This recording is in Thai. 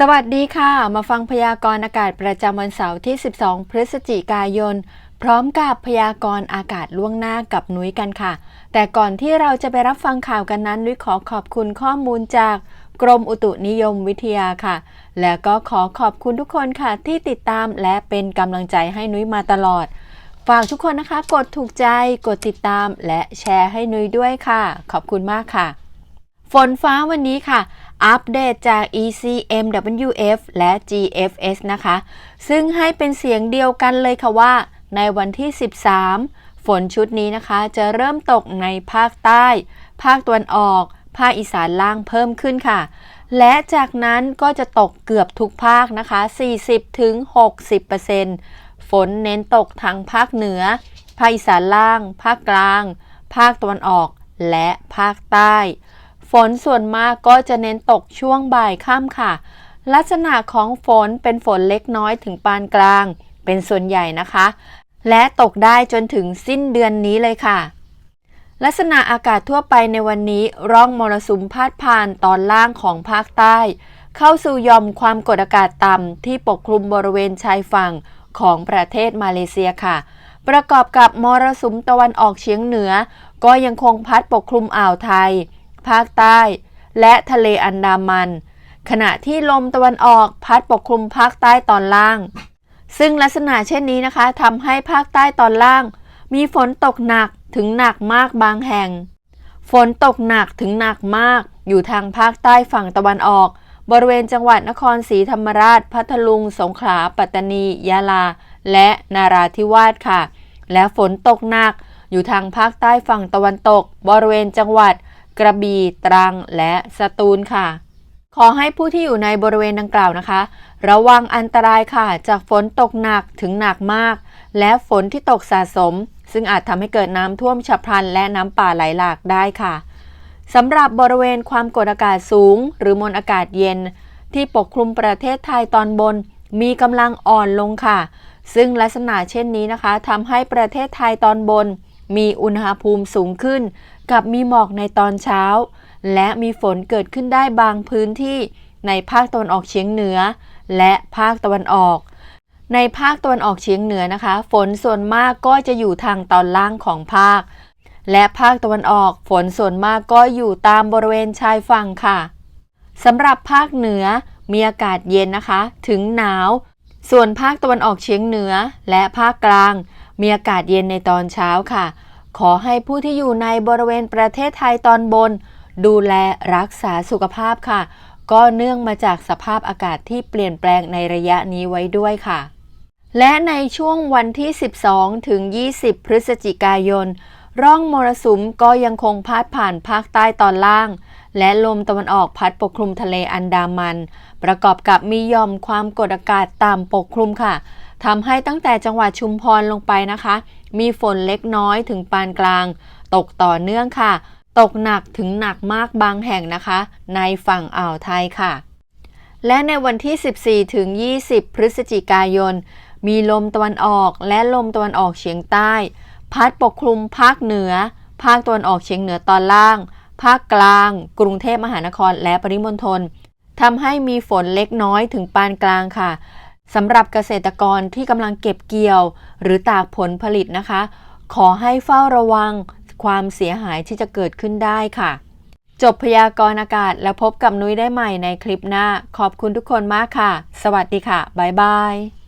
สวัสดีค่ะ มาฟังพยากรณ์อากาศประจำวันเสาร์ที่ 12 พฤศจิกายน พร้อมกับพยากรณ์อากาศล่วงหน้ากับนุ้ยกันค่ะ แต่ก่อนที่เราจะไปรับฟังข่าวกันนั้น นุ้ยขอขอบคุณข้อมูลจากกรมอุตุนิยมวิทยาค่ะ แล้วก็ขอขอบคุณทุกคนค่ะ ที่ติดตามและเป็นกำลังใจให้นุ้ยมาตลอด ฝากทุกคนนะคะ กดถูกใจ กดติดตาม และแชร์ให้นุ้ยด้วยค่ะ ขอบคุณมากค่ะ ฝนฟ้าวันนี้ค่ะ อัปเดตจาก ECMWF และ GFS นะคะ ซึ่งให้เป็นเสียงเดียวกันเลยค่ะว่า ในวันที่ 13 ฝนชุดนี้นะคะจะเริ่มตกในภาคใต้ ภาคตะวันออก ภาคอีสานล่างเพิ่มขึ้นค่ะ และจากนั้นก็จะตกเกือบทุกภาคนะคะ 40-60%ฝนเน้นตกทางภาคเหนือ ภาคอีสานล่าง ภาคกลาง ภาคตะวันออก และภาคใต้ ฝนส่วนมากก็จะเน้นตกช่วงบ่ายค่ำค่ะ ลักษณะของฝนเป็นฝนเล็กน้อยถึงปานกลาง เป็นส่วนใหญ่นะคะ และตกได้จนถึงสิ้นเดือนนี้เลยค่ะ ลักษณะอากาศทั่วไปในวันนี้ร่องมรสุมพาดผ่านตอนล่างของภาคใต้ เข้าสู่ยอมความกดอากาศต่ำที่ปกคลุมบริเวณชายฝั่งของประเทศมาเลเซียค่ะ ประกอบกับมรสุมตะวันออกเฉียงเหนือ ก็ยังคงพัดปกคลุมอ่าวไทย ภาคใต้ และทะเลอันดามัน ขณะที่ลมตะวันออกพัดปกคลุมภาคใต้ตอนล่าง ซึ่งลักษณะเช่นนี้นะคะทำให้ภาคใต้ตอนล่าง มีฝนตกหนักถึงหนักมากบางแห่ง ฝนตกหนักถึงหนักมาก อยู่ทางภาคใต้ฝั่งตะวันออก บริเวณจังหวัดนครศรีธรรมราช พัทลุง สงขลา ปัตตานี ยะลา และนาราธิวาสค่ะ และฝนตกหนักอยู่ทางภาคใต้ฝั่งตะวันตก บริเวณจังหวัด กระบี่ตรังและสตูลค่ะ ขอให้ผู้ที่อยู่ในบริเวณดังกล่าวนะคะ ระวังอันตรายค่ะ จากฝนตกหนักถึงหนักมาก และฝนที่ตกสะสม ซึ่งอาจทำให้เกิดน้ำท่วมฉับพลัน และน้ำป่าไหลหลากได้ค่ะสำหรับบริเวณความกดอากาศสูง หรือมวลอากาศเย็น ที่ปกคลุมประเทศไทยตอนบน มีกำลังอ่อนลงค่ะ ซึ่งลักษณะเช่นนี้นะคะทำให้ประเทศไทยตอนบน มีอุณหภูมิสูงขึ้น กับมีหมอกในตอนเช้า และมีฝนเกิดขึ้นได้บางพื้นที่ในภาคตะวันออกเฉียงเหนือ และภาคตะวันออก ในภาคตะวันออกเฉียงเหนือนะคะ ฝนส่วนมากก็จะอยู่ทางตอนล่างของภาค และภาคตะวันออกฝนส่วนมากก็อยู่ตามบริเวณชายฝั่งค่ะสำหรับภาคเหนือมีอากาศเย็นนะคะ ถึงหนาว ส่วนภาคตะวันออกเฉียงเหนือ และภาคกลาง มีอากาศเย็นในตอนเช้าค่ะ ขอให้ผู้ที่อยู่ในบริเวณประเทศไทยตอนบน ดูแลรักษาสุขภาพค่ะ ก็เนื่องมาจากสภาพอากาศที่เปลี่ยนแปลงในระยะนี้ไว้ด้วยค่ะ และในช่วงวันที่ 12 ถึง 20 พฤศจิกายน ร่องมรสุมก็ยังคงพาดผ่านภาคใต้ตอนล่าง และลมตะวันออกพัดปกคลุมทะเลอันดามัน ประกอบกับมีย่อมความกดอากาศต่ำปกคลุมค่ะ ทำให้ตั้งแต่จังหวัดชุมพรลงไปนะคะ มีฝนเล็กน้อยถึงปานกลาง ตกต่อเนื่องค่ะ ตกหนักถึงหนักมากบางแห่งนะคะ ในฝั่งอ่าวไทยค่ะ และในวันที่ 14 ถึง 20 พฤศจิกายน มีลมตะวันออกและลมตะวันออกเฉียงใต้ พัดปกคลุมภาคเหนือ ภาคตะวันออกเฉียงเหนือตอนล่าง ภาคกลาง กรุงเทพมหานครและปริมณฑลทำให้มีฝนเล็กน้อยถึงปานกลางค่ะ สำหรับเกษตรกรที่กำลังเก็บเกี่ยว หรือตากผลผลิตนะคะ ขอให้เฝ้าระวังความเสียหายที่จะเกิดขึ้นได้ค่ะ จบพยากรณ์อากาศแล้วพบกับนุ้ยได้ใหม่ในคลิปหน้า ขอบคุณทุกคนมากค่ะ สวัสดีค่ะ บ๊ายบาย